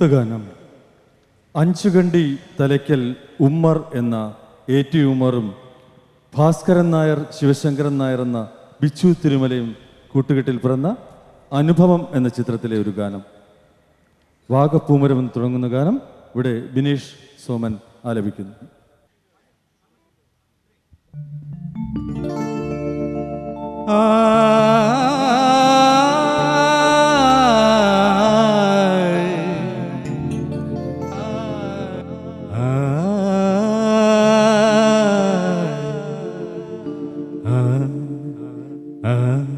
അടുത്ത ഗാനം അഞ്ചുകണ്ടി തലയ്ക്കൽ ഉമ്മർ എന്ന എ ടി ഉമ്മറും ഭാസ്കരൻ നായർ ശിവശങ്കരൻ നായർ എന്ന ബിച്ചു തിരുമലയും കൂട്ടുകെട്ടിൽ പിറന്ന അനുഭവം എന്ന ചിത്രത്തിലെ ഒരു ഗാനം. വാഗപ്പൂമരം എന്ന് തുടങ്ങുന്ന ഗാനം ഇവിടെ ബിനീഷ് സോമൻ ആലപിക്കുന്നു. ah, ah.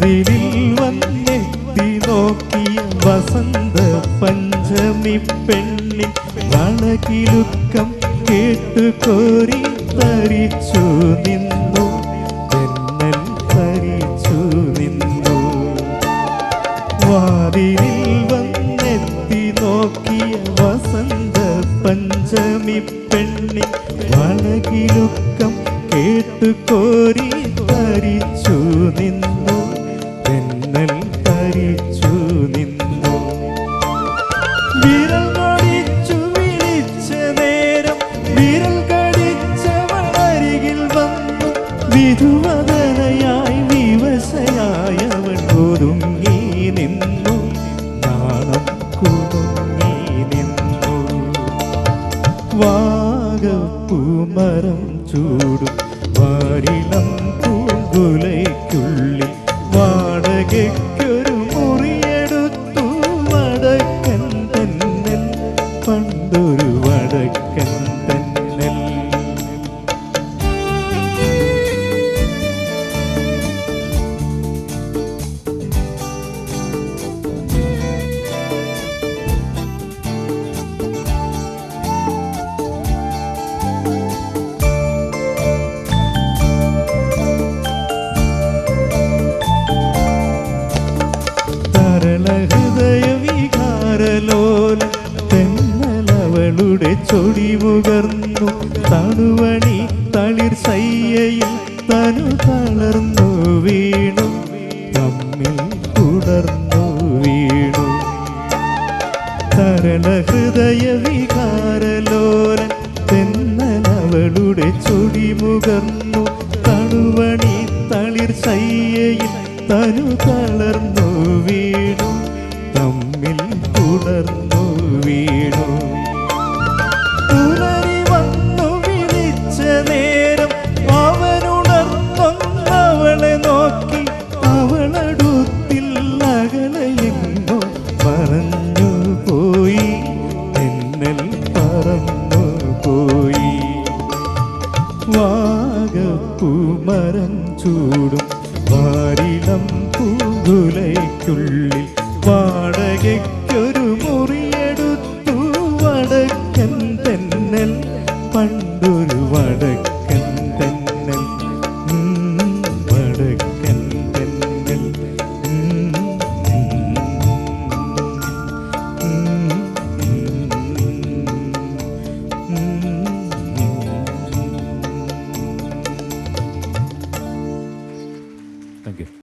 വാതിലിൽ വന്നെത്തി നോക്കിയ വസന്ത പഞ്ചമി പെണ്ണി വളകിലുക്കം കേട്ടു കോരി തരിച്ചു നിന്നു. തെന്നൽ തരിച്ചു നിന്നു. വാതിലിൽ വന്നെത്തി നോക്കിയ വസന്ത പഞ്ചമി പെണ്ണി വളകിലുക്കം കേട്ടു കോരി തരിച്ചു നിന്നു. വാരിളം പൂങ്കുലയ്ക്കുള്ളിൽ വാടകയ്ക്കൊരു മുറിയെടുത്തു. വടക്കൻ തന്നൽ പണ്ടൊരു വടക്കൻ വികാരലോല തെന്നലവളുടെ ചൊടിമുകർന്നു തണുവണി തളിർ സയ്യയിൽ തനു തളർന്നു വീണു. തമ്മിൽ തുടർന്നു വീണു. തരണ ഹൃദയ വികാരലോല തെന്നലവളുടെ ചൊടിമുകർന്നു തണുവണി തളിർ സയ്യയിൽ തനു തളർന്നു വീണു. പൂങ്കുലയ്ക്കുള്ളിൽ